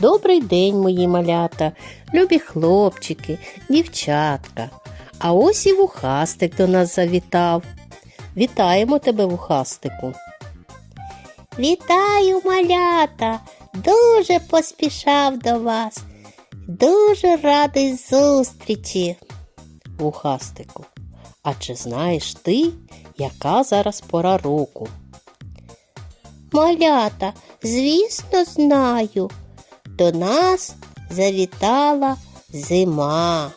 Добрий день, мої малята, любі хлопчики, дівчатка. А ось і вухастик до нас завітав. Вітаємо тебе, вухастику. Вітаю, малята! Дуже поспішав до вас. Дуже радий зустрічі. Вухастику. А чи знаєш ти, яка зараз пора року? Малята, звісно, знаю. До нас завітала зима.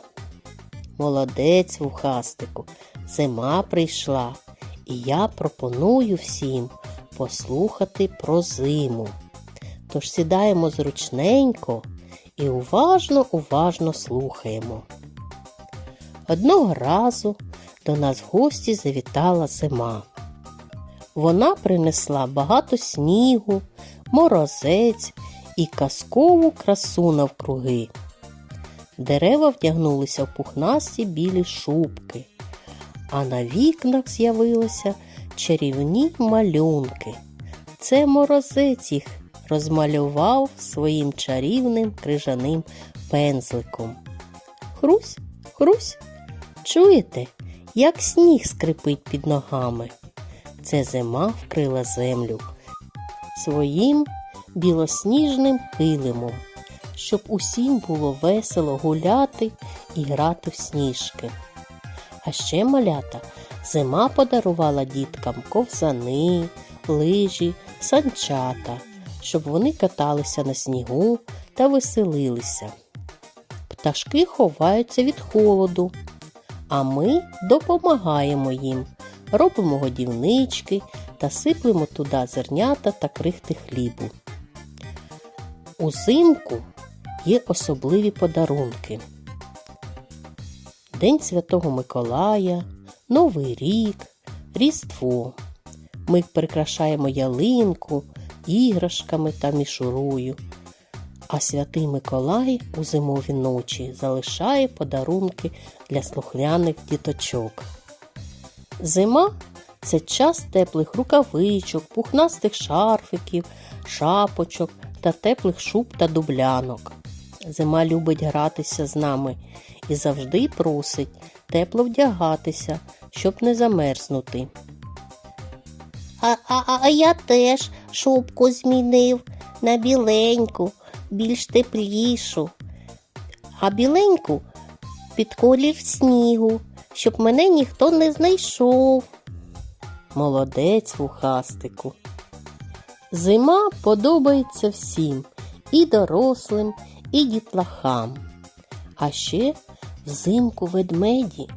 Молодець, вухастику, зима прийшла, і я пропоную всім послухати про зиму. Тож сідаємо зручненько і уважно, уважно слухаємо. Одного разу до нас в гості завітала зима. Вона принесла багато снігу, морозець і казкову красу навкруги. Дерева вдягнулися в пухнасті білі шубки, а на вікнах з'явилися чарівні малюнки. Це морозець їх розмалював своїм чарівним крижаним пензликом. Хрусь, хрусь, чуєте, як сніг скрипить під ногами. Це зима вкрила землю своїм білосніжним килимом, щоб усім було весело гуляти і грати в сніжки. А ще малята зима подарувала діткам ковзани, лижі, санчата, щоб вони каталися на снігу та веселилися. Пташки ховаються від холоду, а ми допомагаємо їм, робимо годівнички та сиплемо туди зернята та крихти хлібу. Узимку є особливі подарунки. День Святого Миколая, Новий рік, Різдво. Ми прикрашаємо ялинку, іграшками та мішурою. А святий Миколай у зимові ночі залишає подарунки для слухняних діточок. Зима це час теплих рукавичок, пухнастих шарфиків, шапочок та теплих шуб та дублянок. Зима любить гратися з нами і завжди просить тепло вдягатися, щоб не замерзнути. А, а, а я теж шубку змінив на біленьку, більш теплішу. А біленьку під колір снігу, щоб мене ніхто не знайшов. Молодець вухастику. Зима подобається всім і дорослим, і дітлахам. А ще взимку ведмеді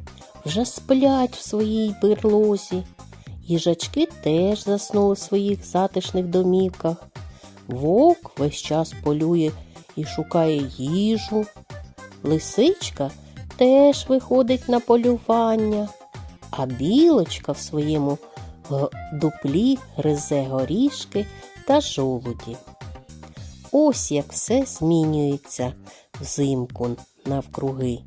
вже сплять в своїй берлозі. Їжачки теж заснули в своїх затишних домівках. Вовк весь час полює і шукає їжу. Лисичка теж виходить на полювання, а білочка в своєму дуплі гризе горішки та жолуді. Ось як все змінюється взимку навкруги,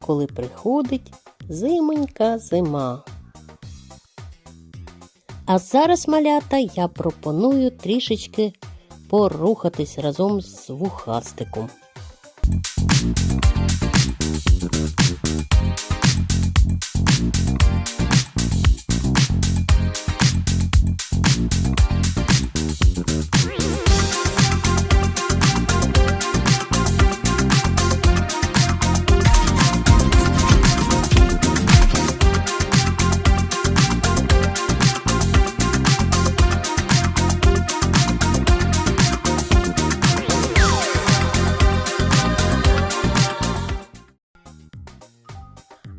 коли приходить зимонька зима. А зараз, малята, я пропоную трішечки порухатись разом з вухастиком.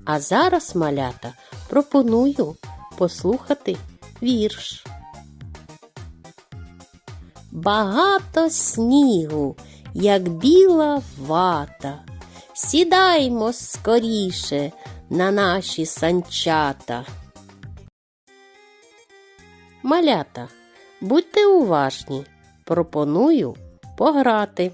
А зараз, малята, пропоную послухати вірш. Багато снігу, як біла вата. Сідаймо скоріше на наші санчата. Малята, будьте уважні, пропоную пограти.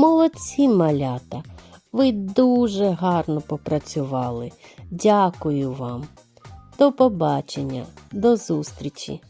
Молодці, малята. Ви дуже гарно попрацювали. Дякую вам. До побачення, до зустрічі!